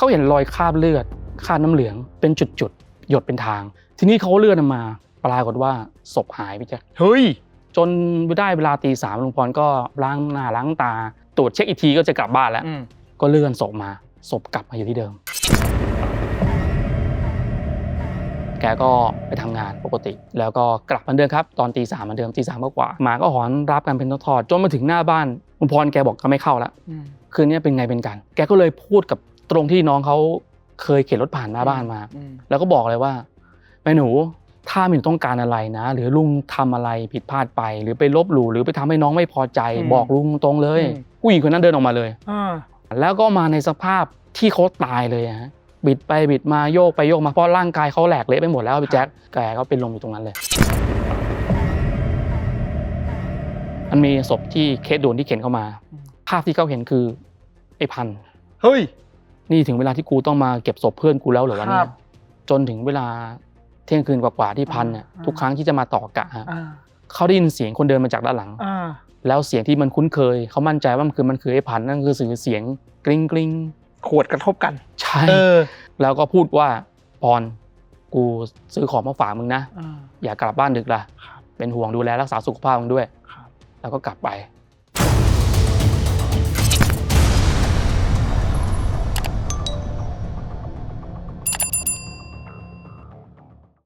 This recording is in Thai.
เขาเห็นรอยคราบเลือดคราบน้ำเหลืองเป็นจุดๆหยดเป็นทาง ทีนี้เขาเลื่อนมาปรากฏว่าศพหายไปจ้ะเฮ้ยจนได้เวลาตีสามลุงพรก็ล้างหน้าล้างตา ตรวจเช็คอีกทีก็จะกลับบ้านแล้วอืมก็เลื่อนศพมาศพกลับมาอยู่ที่เดิม แกก็ไปทำงานปกติ แล้วก็กลับมาเดิมครับ ตอนตีสามเหมือนเดิมตีสามกว่าหมาก็หอนรับกันเป็นทอดๆจนมาถึงหน้าบ้านลุงพรแกบอกก็ไม่เข้าแล้วอืมคืนนี้เป็นไงเป็นกัน แกก็เลยพูดกับ ตรงที่น้องเขาเคยเข็นรถผ่านหน้าบ้านมาอืมแล้วก็บอกเลยว่าแม่หนูถ้ามีหนูต้องการอะไรนะ หรือลุงทำอะไรผิดพลาดไป หรือไปลบหลู่หรือไปทำให้น้องไม่พอใจ บอกลุงตรงเลยผู้หญิงคนนั้นเดินออกมาเลยอ่าแล้วก็มาในสภาพที่เขาตายเลยอะฮะบิดไปบิดมาโยกไปโยกมาเพราะร่างกายเขาแหลกเละไปหมดแล้วพี่แจ๊คแกก็เป็นลมอยู่ตรงนั้นเลย มันมีศพที่เคสด่วนที่เข็นเข้ามา ภาพที่เขาเห็นคือไอ้พันธุ์เฮ้ย นี่ถึงเวลาที่กูต้องมาเก็บศพเพื่อนกูแล้วเหรอวะเนี่ครัยบจนถึงเวลาเที่ยงคืนกว่าๆที่พันเนี่ยอ่าทุกครั้งที่จะมาต่อกะฮะอ่าเขาได้ยินเสียงคนเดินมาจากด้านหลังอ่าแล้วเสียงที่มันคุ้นเคยเขามั่นใจว่ามันคือมันคือไอ้พันธุ์นั่นคือเสียงกริ๊งกริ๊งขวดกระทบกันใช่เออแล้วก็พูดว่าปอนกูซื้อของมาฝากมึงนะอ่าอย่ากลับบ้านดึกล่ะครับเป็นห่วงดูแลรักษาสุขภาพมึงด้วยครับแล้วก็กลับไป